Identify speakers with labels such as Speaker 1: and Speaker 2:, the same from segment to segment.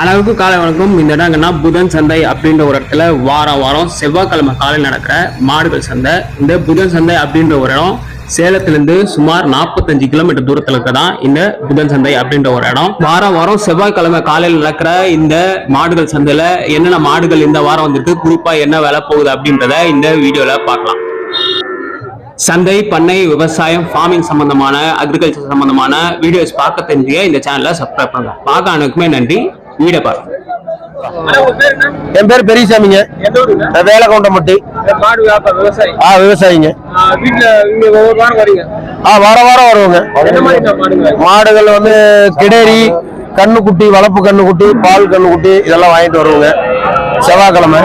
Speaker 1: அளவுக்கு காலை வணக்கம். இந்த இடம் எங்கன்னா புதன் சந்தை அப்படின்ற ஒரு இடத்துல வாரம் வாரம் செவ்வாய்க்கிழமை காலையில் நடக்கிற மாடுகள் சந்தை. இந்த புதன் சந்தை அப்படின்ற ஒரு இடம் சேலத்திலிருந்து சுமார் 45 கிலோமீட்டர் தூரத்துல இருக்கதான் இந்த புதன் சந்தை அப்படின்ற ஒரு இடம். வாரம் வாரம் செவ்வாய்க்கிழமை காலையில் நடக்கிற இந்த மாடுகள் சந்தையில் என்னென்ன மாடுகள் இந்த வாரம் வந்திருக்கு குறிப்பாக என்ன விலை போகுது அப்படின்றத இந்த வீடியோவில் பார்க்கலாம். சந்தை பண்ணை விவசாயம் ஃபார்மிங் சம்பந்தமான அக்ரிகல்ச்சர் சம்பந்தமான வீடியோஸ் பார்க்க தெரிஞ்சுக்க இந்த சேனலை சப்ஸ்கிரைப் பண்ணுங்க. பார்க்க அனைக்குமே நன்றி. பாருங்க
Speaker 2: என் பேர் பெரியசாமிங்க? நான்
Speaker 3: மாடு வியாபாரம் விவசாயி
Speaker 2: ஆ விவசாயிங்க.
Speaker 3: வீட்டுல ஒவ்வொரு வாரம் வரீங்க?
Speaker 2: ஆ வார வாரம் வருவோங்க. மாடுகள் வந்து கிடேரி கண்ணுக்குட்டி வளர்ப்பு கண்ணுக்குட்டி பால் கண்ணுக்குட்டி இதெல்லாம் வாங்கிட்டு வருவோங்க. செவ்வாய்க்கிழமை.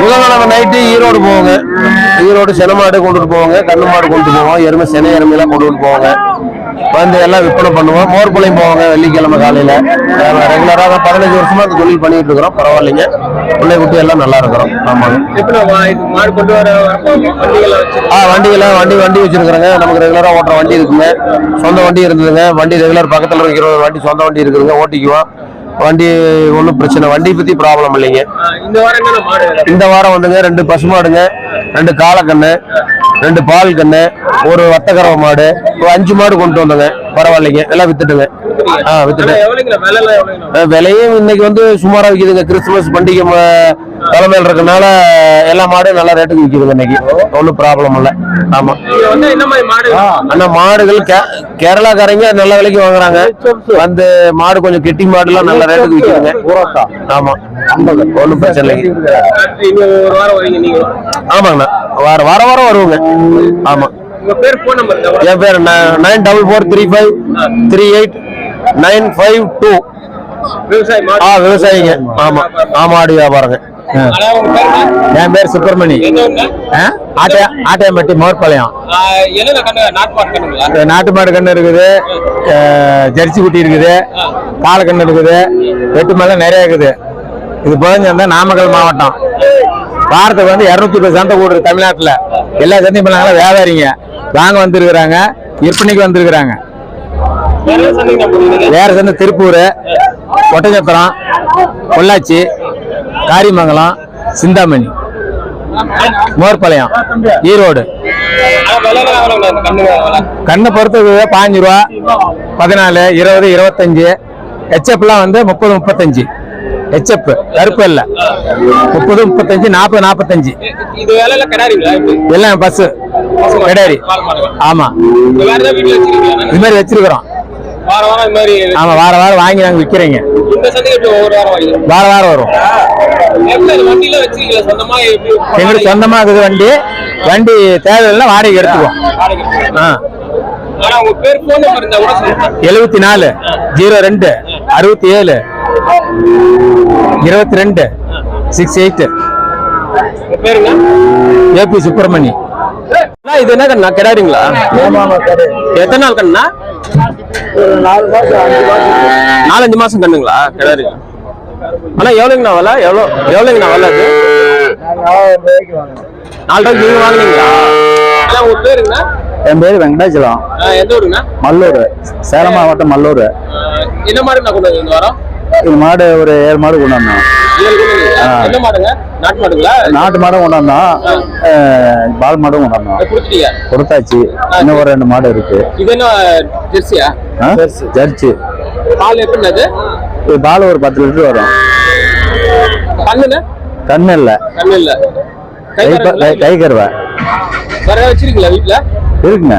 Speaker 2: புதன்கிழமை நைட்டு ஈரோடு போவோங்க. ஈரோடு சென மாடு கொண்டுட்டு போவோங்க. கண்ணு மாடு கொண்டு போவோம். எருமை சென எருமையெல்லாம் கொண்டுட்டு போவோங்க. வந்து எல்லாம் விற்பனை பண்ணுவோம். மோர்பாளையம் போவாங்க வெள்ளிக்கிழமை காலையில. ரெகுலராக பதினஞ்சு வருஷமா அந்த தொழில் பண்ணிட்டு இருக்கிறோம். பரவாயில்லைங்க. பிள்ளை குட்டி எல்லாம் நல்லா இருக்கிறோம். ஆமாங்க ஆ வண்டிகள வண்டி வண்டி வச்சிருக்கிறேங்க. நமக்கு ரெகுலரா ஓட்டுற வண்டி இருக்குங்க. சொந்த வண்டி இருந்ததுங்க. வண்டி ரெகுலர் பக்கத்துல இருக்கிற ஒரு வண்டி சொந்த வண்டி இருக்குதுங்க. ஓட்டிக்குவோம். வண்டி ஒன்றும் பிரச்சனை வண்டி பத்தி ப்ராப்ளம் இல்லைங்க.
Speaker 3: இந்த வாரம்
Speaker 2: வந்துங்க ரெண்டு பசுமாடுங்க ரெண்டு காளக்கண்ணு ரெண்டு பால் கண்ணு ஒரு வட்டக்கரவ மாடு ஒரு அஞ்சு மாடு கொண்டு வந்தோங்க. பரவாயில்லைங்க எல்லாம் வித்துட்டுங்க. விலையும் இன்னைக்கு வந்து சுமாரா விற்கிதுங்க கிறிஸ்துமஸ் பண்டிகை தலைமையில் இருக்கனால எல்லா மாடும் நல்ல ரேட்டுக்கு விற்கிதுங்க இன்னைக்கு. ஒன்றும் ப்ராப்ளம் இல்லை. ஆமா.
Speaker 3: நீங்க வந்து என்ன மாதிரி மாடு?
Speaker 2: ஆனா மாடுகள் கே- கேரளாக்காரங்க நல்ல விலைக்கு வாங்குறாங்க. வந்து மாடு கொஞ்சம் கெட்டி மாடுலாம் நல்ல ரேட்டுக்கு விற்கிதுங்க ஆமா. ஒன்றும் பிரச்சனை
Speaker 3: நீங்க?
Speaker 2: ஆமாங்கண்ணா. வார வார வாரம் வருவோங்க. ஆமா.
Speaker 3: உங்க பேர் போன் நம்பர்
Speaker 2: என் பேர் nine double four three five three eight nine five two. ஆ விவசாயிங்க. ஆமா. ஆமா ஆடு வியாபாரங்க?
Speaker 4: என் பேர் சுப்பிரமணி.
Speaker 3: எந்த ஊருங்க?
Speaker 4: ஆட்டை ஆட்டையம்பட்டி மோர்பாளையம்.
Speaker 3: கண்ணு நாட்டு மாடு
Speaker 4: கன்று இருக்குது. ஜெர்சி குட்டி இருக்குது. கன்று இருக்குது. வெட்டு மேல நிறைய இருக்குது. இது புதஞ்சந்தா நாமக்கல் மாவட்டம். வாரத்துக்கு வந்து இரநூத்தி முப்பது சந்தை கூடுது தமிழ்நாட்டுல. எல்லா சந்தையும் பண்ணாங்களா? வியாபாரிங்க. வாங்க வந்திருக்கிறாங்க. விற்பனைக்கு வந்திருக்கிறாங்க.
Speaker 3: வேற
Speaker 4: சந்தை திருப்பூர் ஒட்டச்சத்திரம் பொள்ளாச்சி காரிமங்கலம் சிந்தாமணி மோர்பாளையம் ஈரோடு? கண்ணை பொறுத்தது பாஞ்சு ரூபா பதினாலு இருபது இருபத்தஞ்சு. ஹெச்எப்லாம் வந்து முப்பது முப்பத்தஞ்சு. ஹெச்எப் கருப்பு இல்லை முப்பது முப்பத்தஞ்சு நாற்பது நாற்பத்தஞ்சு. எல்லாம் பஸ் கிடாரி. ஆமா. இது மாதிரி வச்சிருக்கிறோம்.
Speaker 3: வாரம் வாரம் இந்த மாதிரி
Speaker 4: ஆமா வார வாரம் வாங்கி நாங்க விற்கிறீங்க
Speaker 3: இந்த சந்தைக்கு ஒவ்வொரு வாரம் வரீங்க
Speaker 4: வார வாரம் வரும்.
Speaker 3: வண்டியில வச்சிருக்கீங்களா? சொந்தமா
Speaker 4: எங்களுக்கு சொந்தமா இருக்குது வண்டி. வண்டி தேவையில்லை வாடகை எடுத்துக்குவோம்? ஆ. எழுபத்தி நாலு ஜீரோ ரெண்டு அறுபத்தி ஏழு இருபத்தி ரெண்டு சிக்ஸ் எயிட் ஏபி சுப்பிரமணி.
Speaker 1: இது என்ன கண்ணா? கிடாரிங்களா எத்தனை நாள் கண்ணா? நாலஞ்சு மாசம் கண்ணுங்களா? கிடாரி அண்ணா எவ்வளோங்கண்ணா விலை? எவ்வளோ எவ்வளோங்கண்ணா விலை அது? நாலு ரூபாய்க்கு நீங்க வாங்குனீங்களா?
Speaker 3: ஆனா உங்க பேருங்க
Speaker 4: என் பேர் வெங்கடாச்சலம்
Speaker 3: எந்த ஊருங்க
Speaker 4: மல்லூர். சேலம் மாவட்டம் மல்லூர்.
Speaker 3: என்ன நான் கொண்டு இந்த வாரம்?
Speaker 4: இது மாடு ஒரு ஏழு மாடு கொண்டு வந்தோம்
Speaker 3: நாட்டு
Speaker 4: மாடும் கொண்டு வந்தோம் அஹ், பால் மாடும் கொண்டு வந்தோம்
Speaker 3: அதை கொடுத்துட்டீங்க?
Speaker 4: கொடுத்தாச்சு. இன்னும் ஒரு ரெண்டு மாடு இருக்கு? ஜெர்சி.
Speaker 3: பால்
Speaker 4: இது பால் ஒரு பத்து லிட்டர் வரும். கண்ணு இல்லை.
Speaker 3: கண்ணு இல்ல. கை
Speaker 4: கை
Speaker 3: காரங்களா?
Speaker 4: கை கருவை இருக்குங்க?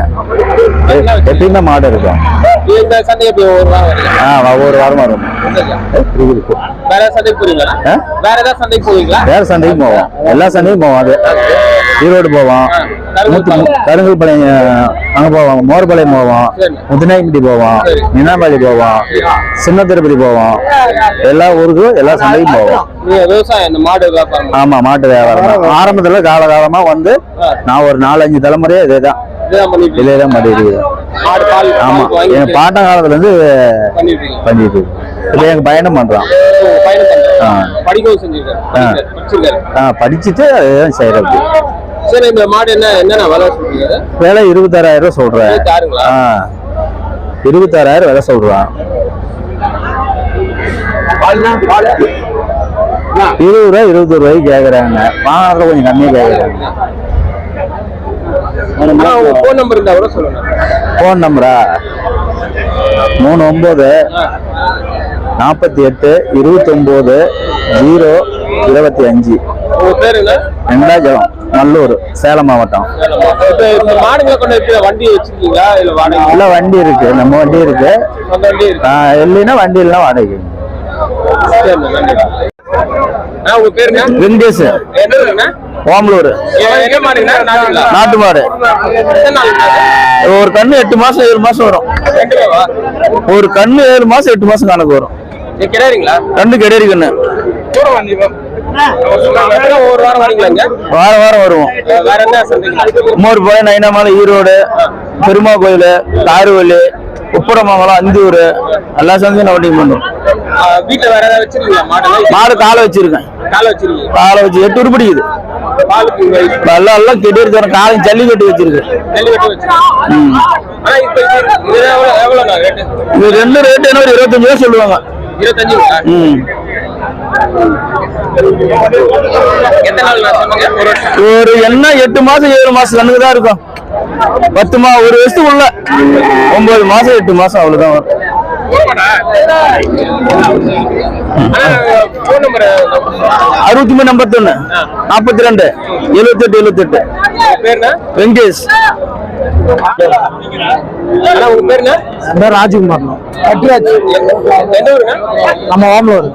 Speaker 4: எப்பயுமே மாடு இருக்கும்.
Speaker 3: இந்த சந்தை எப்படி ஒரு வாரம்
Speaker 4: ஒவ்வொரு வாரம் வரும்.
Speaker 3: வேற சந்தைக்கு போறீங்களா? வேற ஏதாவது சந்தைக்கு போவீங்களா?
Speaker 4: வேற சந்தைக்கும் போவோம். எல்லா சந்தையும் போவோம் அது. ஈரோடு போவோம். கருங்கல்பாளையம் அங்க போவோம். மோர்பாளையம் போவோம்.
Speaker 3: சரி.
Speaker 4: முத்துநாயக்குடி போவோம்.
Speaker 3: சரி.
Speaker 4: மீனாபாடி போவோம். சின்ன திருப்பதி போவோம். எல்லா ஊருக்கும் எல்லா சந்தைக்கும் போவோம்.
Speaker 3: விவசாயம்
Speaker 4: ஆமா மாட்டு வியாபாரம். ஆரம்பத்துல காலகாலமா வந்து நான் ஒரு நாலஞ்சு தலைமுறையே இதேதான்.
Speaker 3: இதுதான் பண்ணிட்டு
Speaker 4: ஆமா. என் பாட்ட காலத்துல இருந்து
Speaker 3: பண்ணிட்டு
Speaker 4: இருக்கு. எங்க பயணம் பண்றான். படிச்சுட்டு செய்யறது
Speaker 3: சரி இந்த மாடு என்ன என்னென்ன விலை சொல்றீங்க?
Speaker 4: வேலை இருபத்தாறாயிரம் ரூபாய் சொல்றேன். இருபத்தாறாயிரம் விலை சொல்றான். இருபது ரூபாய் இருபத்தொரு ரூபாய்க்கு கேக்குறாங்க. வாங்குறதுல கொஞ்சம் கம்மியா கேக்குறாங்க.
Speaker 3: ஆனா உங்க போன் நம்பர் இருந்தா கூட சொல்லுங்க.
Speaker 4: ஃபோன் நம்பரா மூணு ஒன்பது நாற்பத்தி எட்டு இருபத்தொம்போது ஜீரோ இருபத்தி அஞ்சு. வெங்கடாஜலம் நல்லூர் சேலம் மாவட்டம்.
Speaker 3: இல்ல
Speaker 4: வண்டி இருக்கு. நம்ம வண்டி இருக்கு. இல்லைன்னா வண்டி இல்லைன்னா வாடகை
Speaker 3: உங்க பேருங்க
Speaker 4: வெங்கடேஷ். ஓமலூர். நாட்டு மாடு? ஒரு கண்ணு எட்டு மாசம் ஏழு மாசம் வரும்? ஒரு கண்ணு ஏழு மாசம் எட்டு மாசம் கணக்கு வரும். ரெண்டு கிடையாது கண்ணு
Speaker 3: ஒரு வாரம் வரீங்களாங்க
Speaker 4: வாரம் வாரம் வருவோம். மோர் போய் நைனாமலை ஈரோடு பெருமா கோயில் தாருவள்ளி உப்படமங்கலம் அந்தியூர் எல்லா சந்தையும் நான் வண்டியும் பண்ணுவோம்
Speaker 3: வீட்டுல வேற ஏதாவது வச்சிருக்கீங்களா மாடு
Speaker 4: மாடு காலை வச்சிருக்கேன்.
Speaker 3: காலை வச்சிருக்கீங்க
Speaker 4: காலை வச்சு எட்டு உருப்படிக்குது. நல்லா எல்லாம் கெட்டி தரேன் காலையும் ஜல்லிக்கட்டு வச்சிருக்கு
Speaker 3: இது
Speaker 4: ரெண்டு ரேட்டு என்ன ஒரு இருபத்தஞ்சு ரூபா சொல்லுவாங்க.
Speaker 3: இருபத்தஞ்சுங்களா ஒரு
Speaker 4: என்ன எட்டு மாசம் ஏழு மாசம் கண்ணுக்கு தான் இருக்கும். பத்து மா ஒரு வருஷத்துக்குள்ள. ஒன்பது மாசம் எட்டு மாசம் அவ்வளவுதான் வரும். அறுபத்தி மூணு ஐம்பத்தொன்னு நாற்பத்தி ரெண்டு வெங்கடேஷ்
Speaker 3: அண்ணா உங்க பேருண்ணா?
Speaker 2: பேர் ராஜ்குமார். நம்ம ஓமலூர்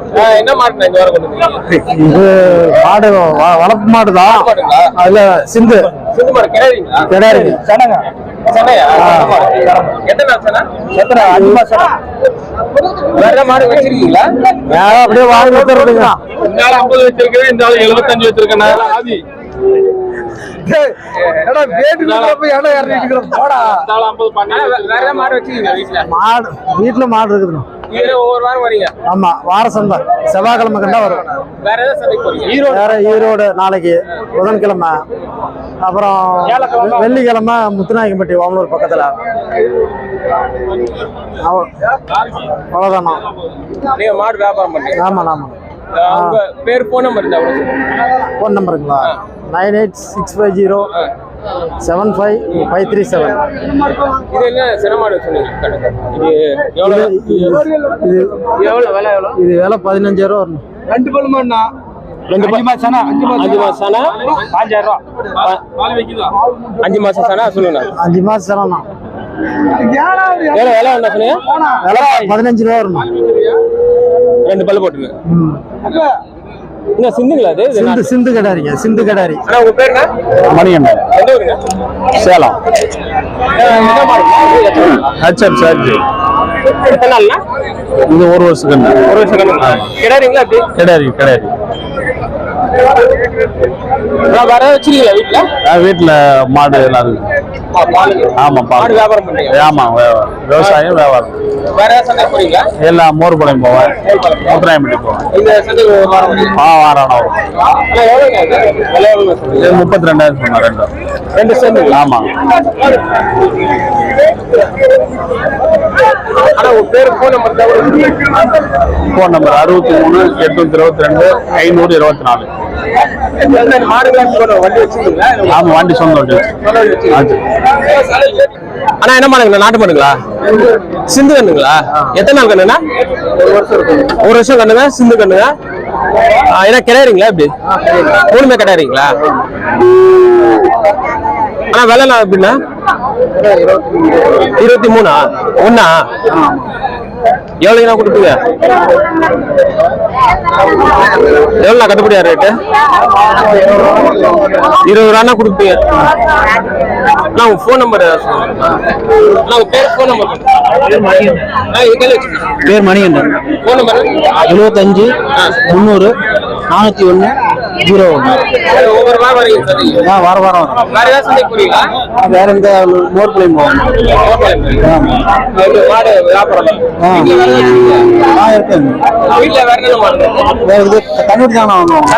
Speaker 2: மாடு வளர்ப்பு மாடு தான்
Speaker 3: மாடுங்களா?
Speaker 2: அதுல சிந்து. கிடையாது
Speaker 3: வச்சிருக்கீங்களா?
Speaker 2: அப்படியே வாங்கி
Speaker 3: ஆள் ஐம்பது வச்சிருக்கேன் இந்த எழுபத்தஞ்சு வச்சிருக்கேன் மாடு வீட்டுல
Speaker 2: மாடு இருக்குதுண்ணா
Speaker 3: ஒவ்வொரு வாரம் வரீங்க
Speaker 2: ஆமா வார சந்தை செவ்வாய்க்கிழமை கண்டா வரும்
Speaker 3: வேற போறீங்க
Speaker 2: வேற ஈரோடு நாளைக்கு புதன்கிழமை அப்புறம் வெள்ளிக்கிழமை முத்துநாயக்கம்பட்டி ஓமலூர் பக்கத்துல அவ- அவ்வளவுதாண்ணா
Speaker 3: நீங்க மாடு வியாபாரம் பண்றீங்க
Speaker 2: ஆமா ஆமா
Speaker 3: ஆ, உங்க பேர் போன் நம்பர் இருந்தா.
Speaker 2: ஃபோன் நம்பருங்களா nine eight six five zero seven five five three seven
Speaker 3: இது என்ன சின மாடு சொன்னீங்க. இது எவ்வளவு
Speaker 2: இது
Speaker 3: எவ்வளவு விலை எவ்வளவு?
Speaker 2: இது விலை பதினஞ்சாயிரம் வரணும்.
Speaker 3: ரெண்டு பல்லுமாண்ணா ரெண்டு மாசம் சனா அஞ்சு மாசம். சனா பாஞ்சாயிரம் ரூபா. அஞ்சு மாசம் சனா சொல்லுங்க
Speaker 2: அஞ்சு மாசம்
Speaker 3: விலை என்ன சொன்னீங்க
Speaker 2: விலை பதினஞ்சு ரூபா வரணும்.
Speaker 3: ரெண்டு பல்லு போட்டுருங்க
Speaker 2: ம்.
Speaker 3: என்ன சிந்துங்களா அது?
Speaker 2: சிந்து. சிந்து கடாரிங்க சிந்து கடாரி.
Speaker 3: உங்க பேர்
Speaker 4: மணிகண்டன்
Speaker 3: எந்த ஊருங்க?
Speaker 4: சேலம்? ஹெச்எப் சார்ஜ் இது ஒரு வருஷம்
Speaker 3: ஒரு வருஷம் கிடையாதுங்களா
Speaker 4: கிடையாது கிடையாது
Speaker 3: வேற வச்சிருக்கீங்களா வீட்டுல
Speaker 4: வீட்டுல மாடு எல்லாம் இருக்கு.
Speaker 3: ஆ, பாலுங்க.
Speaker 4: ஆமா
Speaker 3: மாடு
Speaker 4: பால்
Speaker 3: வியாபாரம்
Speaker 4: விவசாயம் வியாபாரம்.
Speaker 3: வேற ஏதாவது சந்தை போறீங்களா?
Speaker 4: எல்லாம் மோர்பாளையம் போவேன். மூத்தராயம்பட்டி போவேன்.
Speaker 3: இந்த
Speaker 4: ஆ வாரம் முப்பத்தி ரெண்டாயிரம் ரெண்டும்.
Speaker 3: ரெண்டு சேர்ந்து
Speaker 4: ஆமா.
Speaker 3: ஆனா உங்க பேரு போன் நம்பர்
Speaker 4: அறுபத்தி மூணு எட்நூத்தி இருபத்தி ரெண்டு ஐநூறு இருபத்தி நாலு. ஆமா வண்டி சொந்த வண்டி?
Speaker 3: அண்ணா என்ன மாடுங்களா நாட்டு மாடுங்களா? சிந்து. கண்ணுங்களா? எத்தனை நாள் கண்ணுண்ணா? ஒரு வருஷம் இருக்கும். ஒரு வருஷம் கண்ணுங்க சிந்து கண்ணுங்க. ஆ, என்ன கிடையாதுங்களா இப்படி? மூணுமே கிடையாதுங்களா ஆனா விலை எப்படின்னா இருபத்தி மூணா? ஒண்ணா? எவ்வளோங்கண்ணா கொடுப்பீங்க? எவ்வளோ கட்டுப்படியா ரேட்டு இருபது ரூபானா கொடுப்பீங்க. நான் உங்க ஃபோன் நம்பர் நான் உங்க பேர் ஃபோன் நம்பர்
Speaker 2: பேர் மணிகண்டன்.
Speaker 3: ஃபோன் நம்பர்
Speaker 2: எழுபத்தஞ்சு முந்நூறு நானூற்றி ஒன்று ஜீரோ
Speaker 3: ஒவ்வொரு வாரம்.
Speaker 2: ஆ வார வாரம்.
Speaker 3: வேற ஏதாவது சந்தைக்கு போறீங்களா?
Speaker 2: வேற எந்த மோர்பிளையும் போகணும்
Speaker 3: இது மாடு வியாபாரம்?
Speaker 2: ஆ. இருக்குங்க
Speaker 3: வீட்டுல வேற என்ன மாடு
Speaker 2: வேற இது கண்ணூர் தானே வாங்குவோம்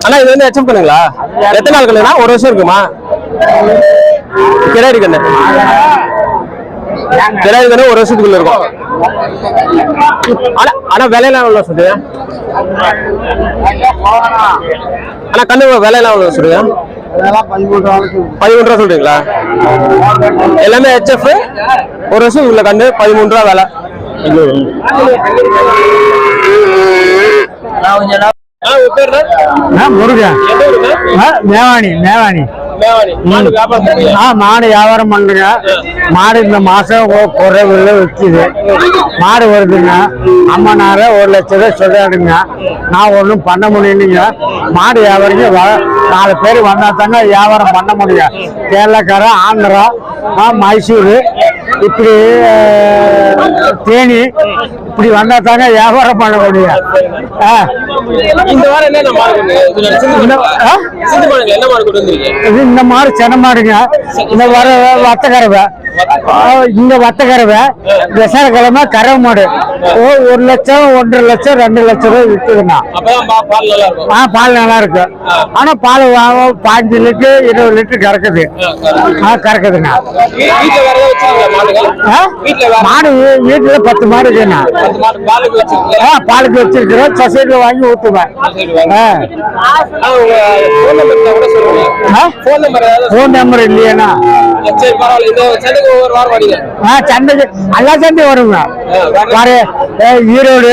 Speaker 3: அண்ணா, இது- வந்து எச்சம் பண்ணுங்களா எத்தனை நாள் கல்யாணம் ஒரு வருஷம் இருக்குமா? கிடாரி கண்ணு கண்ணு ஒரு வருஷத்துக்குள்ள இருக்கும் ஆனா ஆனா விலையெல்லாம் எவ்வளோ சொல்றீங்க ஆனா கண்ணு விலையெல்லாம் எவ்வளோ சொல்றீங்க பதிமூணு ரூபா சொல்றீங்களா எல்லாமே ஹெச்எஃப் ஒரு வருஷம் உள்ள கண்ணு பதிமூணு ரூபா விலை?
Speaker 5: முருகன்? மேவாணி மேவாணி.
Speaker 3: மாடு வியாபாரம் பண்றீங்க?
Speaker 5: ஆ மாடு இந்த மாசம் குறைவுல விற்கிது மாடு வருதுங்க. அம்மனார ஒரு லட்ச ரூபாய் சொல்றாருங்க. நான் ஒன்றும் பண்ண முடியலைங்க. மாடு வியாபாரிங்க நாலு பேர் வந்தா தாங்க வியாபாரம் பண்ண முடியும். கேரளக்காரன் ஆந்திரா மைசூரு இப்படி தேனி இப்படி வந்தா தாங்க வியாபாரம் பண்ண முடியும்.
Speaker 3: இந்த வாரம் மாடு மாடுங்க மாடு
Speaker 5: இந்த மாதிரி சென மாடுங்க இந்த வர வத்தக்கரவை. இந்த வத்தக்கரவை விசாரக்கிழமை கறவை மாடு. ஓ ஒரு லட்சம் ஒன்றரை லட்சம் ரெண்டு லட்சம் ரூபாய் விற்குதுண்ணா
Speaker 3: இருக்கும்.
Speaker 5: ஆ பால் நல்லா இருக்கு. ஆனா பால் பாஞ்சு லிட்டர் இருபது லிட்டர் கறக்குது. ஆ கறக்குதுண்ணா. மாடு வீட்டுல பத்து மாடு இருக்குண்ணா.
Speaker 3: பாலுக்கு
Speaker 5: வச்சிருக்கிறோம். சொசைட்டில வாங்கி ஊத்துவேன். Phone number இல்லையாண்ணா.
Speaker 3: சண்டைக்கு
Speaker 5: எல்லா சந்தையும் வருங்க. வர ஈரோடு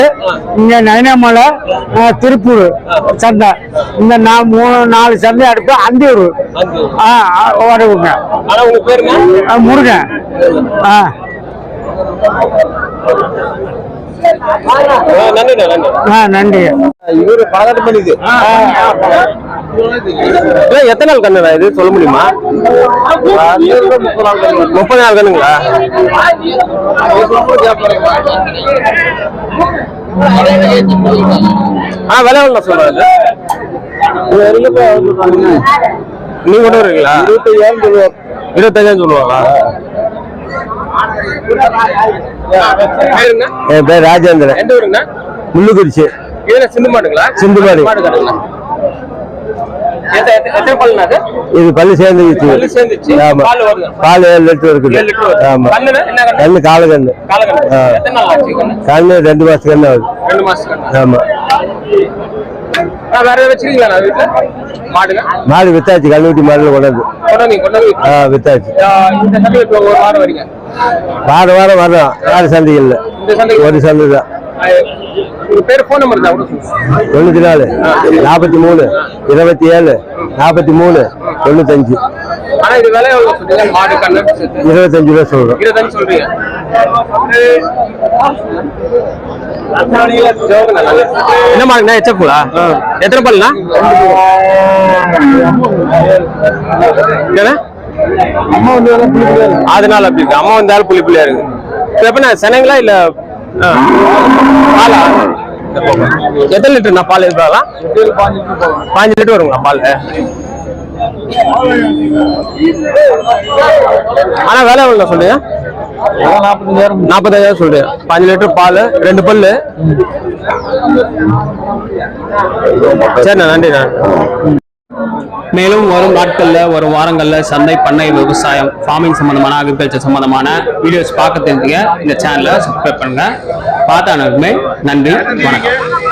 Speaker 5: இங்க நயனாமலை திருப்பூர் சந்தை. இந்த நான் மூணு நாலு சந்தை அடுப்பு அந்தியூர். வருவுங்க முருகன். ஆ.
Speaker 3: நன்றி. இவரு பண்ணிது எத்தனை நாள் கண்ணுண்ணா இது? சொல்ல முடியுமா? முப்பது நாள் கண்ணுங்களா? ஆ விலை எவ்வளோ சொல்றாரு நீங்க கொண்டு வருவீங்களா இருபத்தையாயிரம் சொல்லுவாங்க. இருபத்தஞ்சாயிரம் சொல்லுவாங்களா?
Speaker 5: என் பேர் ராஜேந்திரன்.
Speaker 3: எந்த ஊருங்க
Speaker 5: முள்ளுக்குறிச்சி.
Speaker 3: இதுல சிந்து மாடுங்களா?
Speaker 5: சிந்து மாடு. இது
Speaker 3: பல்லு சேர்ந்துச்சு.
Speaker 5: ஆமா.
Speaker 3: பால்
Speaker 5: ஏழு லிட்டர் இருக்குது. ஆமா.
Speaker 3: கண்ணு?
Speaker 5: கால கண்ணு.
Speaker 3: கண்ணு?
Speaker 5: ரெண்டு மாசம் கண்ணு ஆகுது. ஆமா. மாடு வித்தாச்சு. கண்ணுக்குட்டி மாடுல கொண்டாந்து. வித்தாச்சு.
Speaker 3: ஒரு வாரம்
Speaker 5: வாரம்
Speaker 3: இந்த சந்தைக்கு
Speaker 5: ஒரு சந்தை தான். தொண்ணூத்தி நாலு நாற்பத்தி மூணு இருபத்தி ஏழு நாற்பத்தி மூணு தொண்ணூத்தஞ்சு. இருபத்தஞ்சு ரூபா சொல்றோம்.
Speaker 3: என்ன மாடுங்கண்ணா எச்சப்புங்களா எத்தனை பல்லுண்ணா? அம்மா என்னண்ணா அதனால அப்படி இருக்கு. அம்மா வந்தாலும் புளி புளியா இருக்கு. இப்ப சென்னைங்களா இல்ல ஆ. பாலா? எத்தனை லிட்டர்ண்ணா பால் எதிர்பார்க்கலாம் பாஞ்சு லிட்டர் வருங்களா பால்? ஆனா வேலை எவ்வளோ சொல்றீங்க நாற்பதாயிரம் சொல்றேன். பாஞ்சு லிட்டர் பால் ரெண்டு பல்லு. சரிண்ணா நன்றிண்ணா.
Speaker 6: மேலும் வரும் நாட்களில் வரும் வாரங்களில் சந்தை பண்ணை விவசாயம் ஃபார்மிங் சம்பந்தமான அக்ரிகல்ச்சர் சம்பந்தமான வீடியோஸ் பார்க்க தெரிஞ்சுங்க இந்த சேனலை சப்ஸ்கிரைப் பண்ணுங்கள் பார்த்த அனைவருக்குமே நன்றி வணக்கம்.